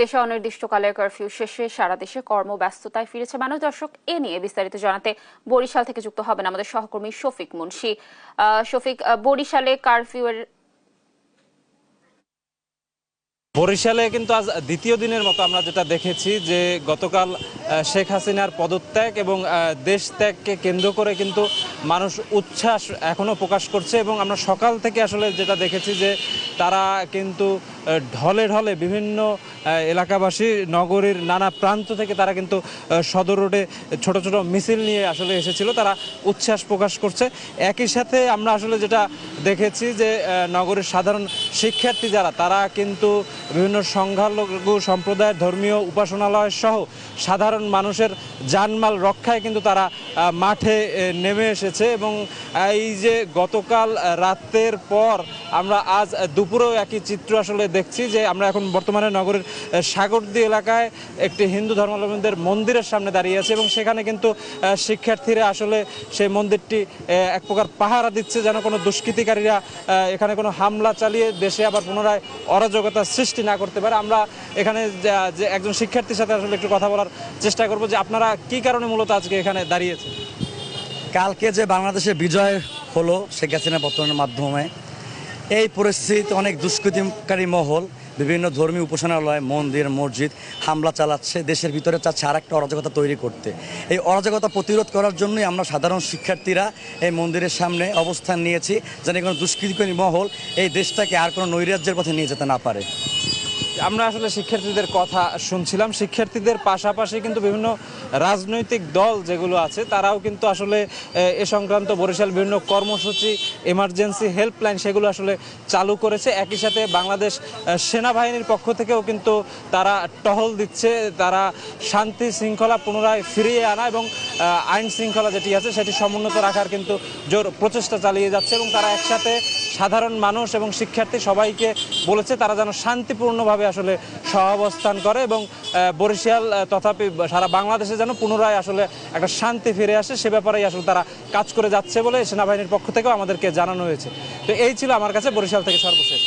দেশে অনির্দিষ্টকালের কারফিউ শেষে সারা দেশে কর্মব্যস্ততায় ফিরেছে মানুষ। দর্শক, এ নিয়ে বিস্তারিত জানাতে বরিশাল থেকে যুক্ত হবেন আমাদের সহকর্মী শফিক মুন্সি। শফিক বরিশালে কারফিউ এর বরিশালে কিন্তু আজ দ্বিতীয় দিনের মতো আমরা যেটা দেখেছি যে গতকাল শেখ হাসিনার পদত্যাগ এবং দেশ ত্যাগকে কেন্দ্র করে কিন্তু মানুষ উচ্ছ্বাস এখনও প্রকাশ করছে এবং আমরা সকাল থেকে আসলে যেটা দেখেছি যে তারা কিন্তু ঢলে ঢলে বিভিন্ন এলাকাবাসী নগরীর নানা প্রান্ত থেকে তারা কিন্তু সদর রোডে ছোট ছোট মিছিল নিয়ে আসলে এসেছিল। তারা উচ্ছ্বাস প্রকাশ করছে। একই সাথে আমরা আসলে যেটা দেখেছি যে নগরের সাধারণ শিক্ষার্থী যারা, তারা কিন্তু বিভিন্ন সংখ্যালঘু সম্প্রদায়ের ধর্মীয় উপাসনালয় সহ সাধারণ মানুষের জানমাল রক্ষায় কিন্তু তারা মাঠে নেমে এসেছে এবং এই যে গতকাল রাতের পর আমরা আজ দুপুরেও একই চিত্র আসলে দেখছি যে আমরা এখন বর্তমানে নগরের সাগরদী এলাকায় একটি হিন্দু ধর্মাবলম্বীদের মন্দিরের সামনে দাঁড়িয়ে আছে এবং সেখানে কিন্তু শিক্ষার্থীরা আসলে সেই মন্দিরটি এক প্রকার পাহারা দিচ্ছে যেন কোনো দুষ্কৃতিকারীরা এখানে কোনো হামলা চালিয়ে দেশে আবার পুনরায় অরাজকতা সৃষ্টি না করতে পারে। আমরা এখানে যে একজন শিক্ষার্থীর সাথে আসলে একটু কথা বলার চেষ্টা করব যে আপনারা কি কারণে মূলত আজকে এখানে দাঁড়িয়েছেন? কালকে যে বাংলাদেশে বিজয় হলো শেখ হাসিনা পতনের মাধ্যমে, এই পরিস্থিতিতে অনেক দুষ্কৃতিকারী মহল, বিভিন্ন ধর্মীয় উপাসনালয়, মন্দির, মসজিদ, হামলা চালাচ্ছে, দেশের ভিতরে চাচ্ছে আর একটা অরাজকতা তৈরি করতে। এই অরাজকতা প্রতিরোধ করার জন্যই আমরা সাধারণ শিক্ষার্থীরা এই মন্দিরের সামনে অবস্থান নিয়েছি, যেন কোনো দুষ্কৃতিকারী মহল এই দেশটাকে আর কোনো নৈরাজ্যের পথে নিয়ে যেতে না পারে। আমরা আসলে শিক্ষার্থীদের কথা শুনছিলাম। শিক্ষার্থীদের পাশাপাশি কিন্তু বিভিন্ন রাজনৈতিক দল যেগুলো আছে তারাও কিন্তু আসলে এ, সংক্রান্ত বরিশাল বিভিন্ন কর্মসূচি এমার্জেন্সি হেল্পলাইন সেগুলো আসলে চালু করেছে। একই সাথে বাংলাদেশ সেনাবাহিনীর পক্ষ থেকেও কিন্তু তারা টহল দিচ্ছে। তারা শান্তি শৃঙ্খলা পুনরায় ফিরিয়ে আনা এবং আইন শৃঙ্খলা যেটি আছে সেটি সমুন্নত রাখার কিন্তু জোর প্রচেষ্টা চালিয়ে যাচ্ছে এবং তারা একসাথে সাধারণ মানুষ এবং শিক্ষার্থী সবাইকে বলেছে তারা যেন শান্তিপূর্ণভাবে আসলে সহাবস্থান করে এবং বরিশাল তথাপি সারা বাংলাদেশে যেন পুনরায় আসলে একটা শান্তি ফিরে আসে, সে ব্যাপারেই আসলে তারা কাজ করে যাচ্ছে বলে সেনাবাহিনীর পক্ষ থেকেও আমাদেরকে জানানো হয়েছে। তো এই ছিল আমার কাছে বরিশাল থেকে সর্বশেষ।